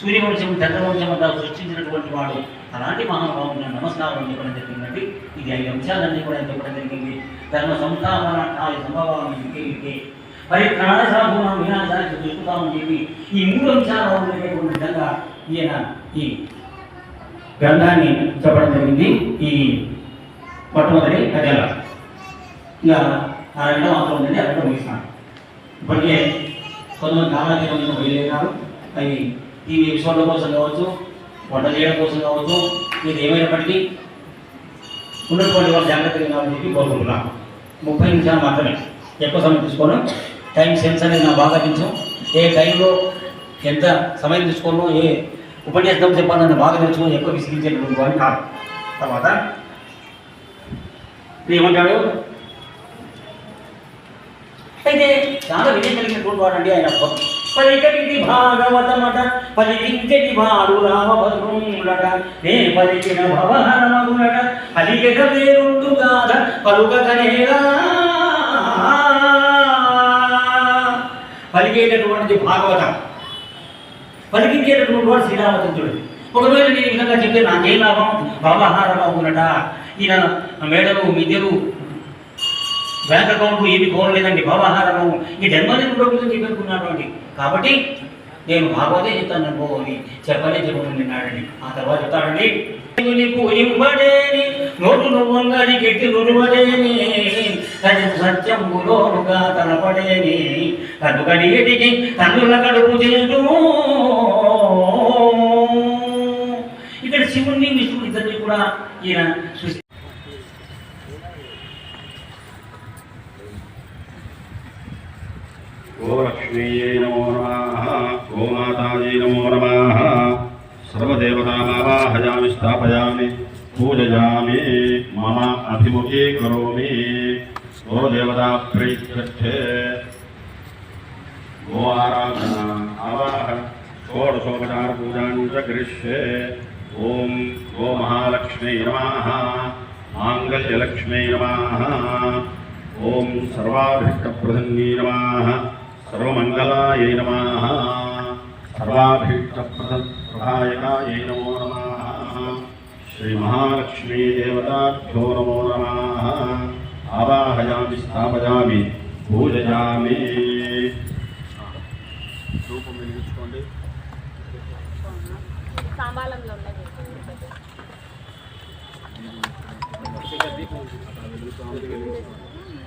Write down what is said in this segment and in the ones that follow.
సూర్యవంశం చంద్రవంశం సృష్టించినటువంటి వాడు అలాంటి మహానుభావుని నమస్కారం చెప్పడం జరిగిందండి. ఇది ఐదు అంశాలన్నీ కూడా చెప్పడం జరిగింది. ధర్మ సంస్థాపనాయ సంభవాన్ని ఇంకే ఇంకే. ప్రాణ సాగుణ వినాశానికి చూసుకుంటామని చెప్పి ఈ మూడు అంశాలు ఉండేటువంటి విధంగా ఈయన ఈ గ్రంథాన్ని చెప్పడం జరిగింది. ఈ మొట్టమొదటి కథల. ఇంకా ఆ రెండో మాత్రం ఉందండి అక్కడ ముగిస్తాను. ఇప్పటికే కొంతమంది కావాలని బయలుదేరారు అవి ఈ ఎపిసోడ్ల కోసం కావచ్చు వంట చేయడం కోసం కావచ్చు ఇది ఏమైనప్పటికీ ఉన్నటువంటి వాళ్ళు జాగ్రత్తగా కావాలని చెప్పి కోరుకుంటున్నాం. ముప్పై నిమిషాలు మాత్రమే. ఎక్కువ సమయం తీసుకోను. టైం సెన్స్ అనేది నా బాగా తెలుసు. ఏ టైంలో ఎంత సమయం తీసుకోను ఏ ఉపన్యాసం చెప్పాలని బాగా తెలుసుకొని ఎక్కువ విసిగించేటటువంటి వాడిని కాదు. తర్వాత ఏమంటాడు? అయితే చాలా విజయం కలిగినటువంటి వాడు అండి ఆయన పలికటి భాగవతమట పలికించటి వాడు రామభద్రుడట. నే పలికిన భవహరమగునట పలికెట వేరుండు గాథ పలుకనేలా పలికేటటువంటిది భాగవతం. పలికించేటటువంటి వాడు శ్రీరామచంద్రుడు. ఒకవేళ నేను ఈ విధంగా చెప్తే నాకేం లాభం? భవహారం ఈయన మేడలు మిద్దెలు బ్యాంక్ అకౌంట్ ఏమి కోరలేదండి భవహారము. ఈ జన్మని ప్రభుత్వం చెప్పనుకున్నాడు అండి కాబట్టి నేను భాగవతే చెప్తాను అనుకోవాలి చెప్పలే చెప్పమని విన్నాడండి ఆ తర్వాత చెప్తాడండి. నీకు నోటు నువ్వంగాని గట్టి నురువడేని సత్యం సత్యములోనుగా తలపడేని కనుకడిటికి తన్నుల కడుపు చేస్తూ ఇక్కడ శివుణ్ణి విష్ణుని ఇద్దరిని కూడా ఈయన गो लक्ष्मीये नमो नमः गो माताजे नमो नमः। सर्वदेवतामावाहयामि स्थापयामि पूजयामि, मम अभिमुखी करोमि। गो देवता प्रीत्यर्थे गो आराधना आवाह षोडशोपचारपूजां च करिष्ये। ॐ गो महालक्ष्मी नमः, माङ्गल्यलक्ष्मी नमः। ॐ सर्वाभिष्टप्रसन्नी नमः। सर्वमङ्गलायै नमः सर्वाभीष्टप्रदायकायै नमो नमः श्रीमहालक्ष्मीदेवताभ्यो नमो नमः आवाहयामि स्थापयामि पूजयामि రూపం వెలిగించుకోండి సాంబాలంలో ఉన్నది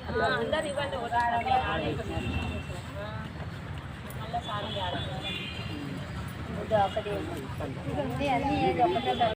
ఆ, అందరు ఇవ్వండి ఒక ఇది ఒకటి ఇది ఉంది, అన్ని ఏది ఒకటే